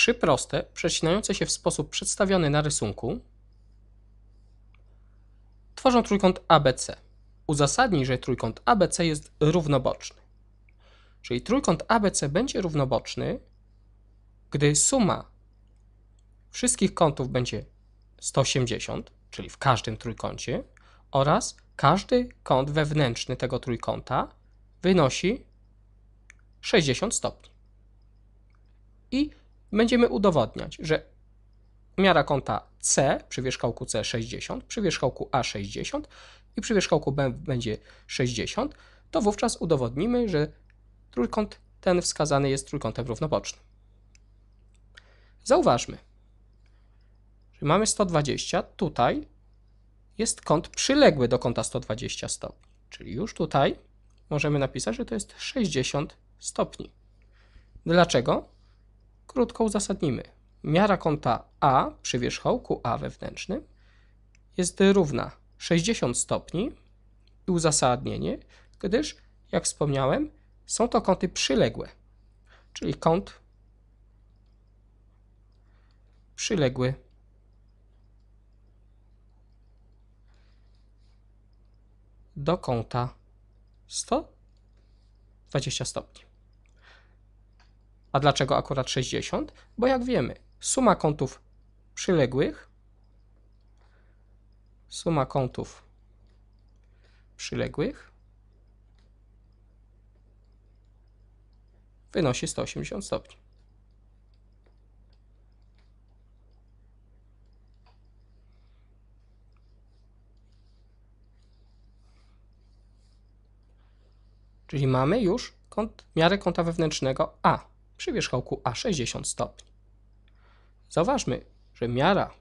trzy proste, przecinające się w sposób przedstawiony na rysunku, tworzą trójkąt ABC. Uzasadnij, że trójkąt ABC jest równoboczny. Czyli trójkąt ABC będzie równoboczny, gdy suma wszystkich kątów będzie 180, czyli w każdym trójkącie, oraz każdy kąt wewnętrzny tego trójkąta wynosi 60 stopni. I będziemy udowodniać, że miara kąta C przy wierzchołku C 60, przy wierzchołku A 60 i przy wierzchołku B będzie 60, to wówczas udowodnimy, że trójkąt ten wskazany jest trójkątem równobocznym. Zauważmy, że mamy 120, tutaj jest kąt przyległy do kąta 120 stopni, czyli już tutaj możemy napisać, że to jest 60 stopni. Dlaczego? Krótko uzasadnimy. Miara kąta A przy wierzchołku A wewnętrznym jest równa 60 stopni i uzasadnienie, gdyż, jak wspomniałem, są to kąty przyległe, czyli kąt przyległy do kąta 120 stopni. A dlaczego akurat 60? Bo jak wiemy, suma kątów przyległych, suma kątów przyległych wynosi 180 stopni. Czyli mamy już kąt, miarę kąta wewnętrznego A przy wierzchołku A 60 stopni. Zauważmy, że miara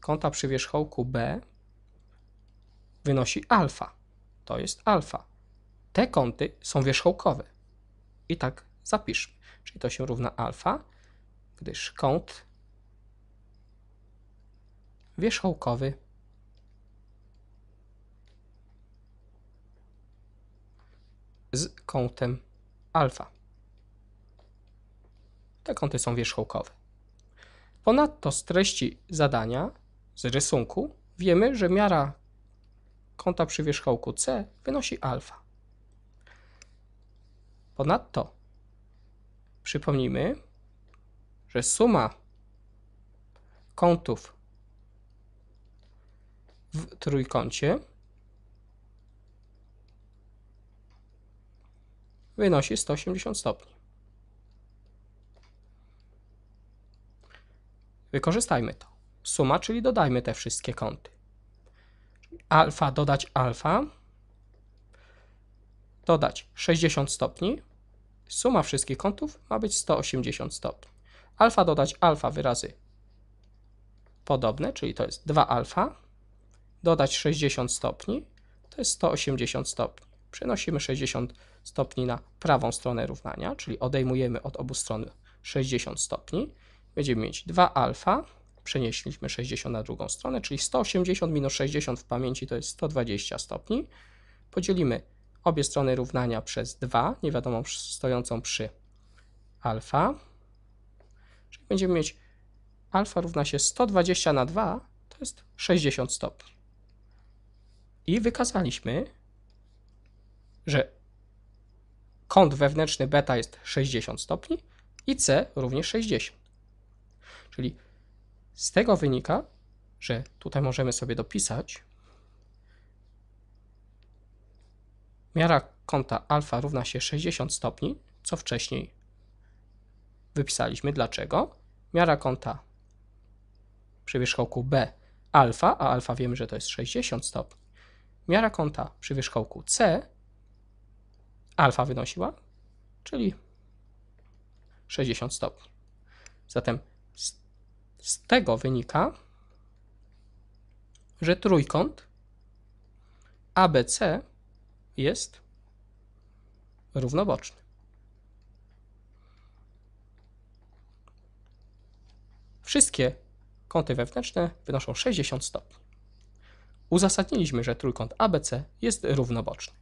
kąta przy wierzchołku B wynosi alfa. To jest alfa. Te kąty są wierzchołkowe. I tak zapiszmy. Czyli to się równa alfa, gdyż kąt wierzchołkowy z kątem alfa. Te kąty są wierzchołkowe. Ponadto z treści zadania, z rysunku, wiemy, że miara kąta przy wierzchołku C wynosi alfa. Ponadto przypomnijmy, że suma kątów w trójkącie wynosi 180 stopni. Wykorzystajmy to. Suma, czyli dodajmy te wszystkie kąty. Alfa dodać alfa, dodać 60 stopni. Suma wszystkich kątów ma być 180 stopni. Alfa dodać alfa wyrazy podobne, czyli to jest 2 alfa, dodać 60 stopni, to jest 180 stopni. Przenosimy 60 stopni na prawą stronę równania, czyli odejmujemy od obu stron 60 stopni. Będziemy mieć 2 alfa, przenieśliśmy 60 na drugą stronę, czyli 180 minus 60 w pamięci to jest 120 stopni. Podzielimy obie strony równania przez 2, niewiadomą stojącą przy alfa. Czyli będziemy mieć alfa równa się 120 na 2, to jest 60 stopni. I wykazaliśmy, że kąt wewnętrzny beta jest 60 stopni i C również 60. Czyli z tego wynika, że tutaj możemy sobie dopisać miara kąta alfa równa się 60 stopni, co wcześniej wypisaliśmy. Dlaczego? Miara kąta przy wierzchołku B alfa, a alfa wiemy, że to jest 60 stopni. Miara kąta przy wierzchołku C alfa wynosiła, czyli 60 stopni. Zatem z, z tego wynika, że trójkąt ABC jest równoboczny. Wszystkie kąty wewnętrzne wynoszą 60 stopni. Uzasadniliśmy, że trójkąt ABC jest równoboczny.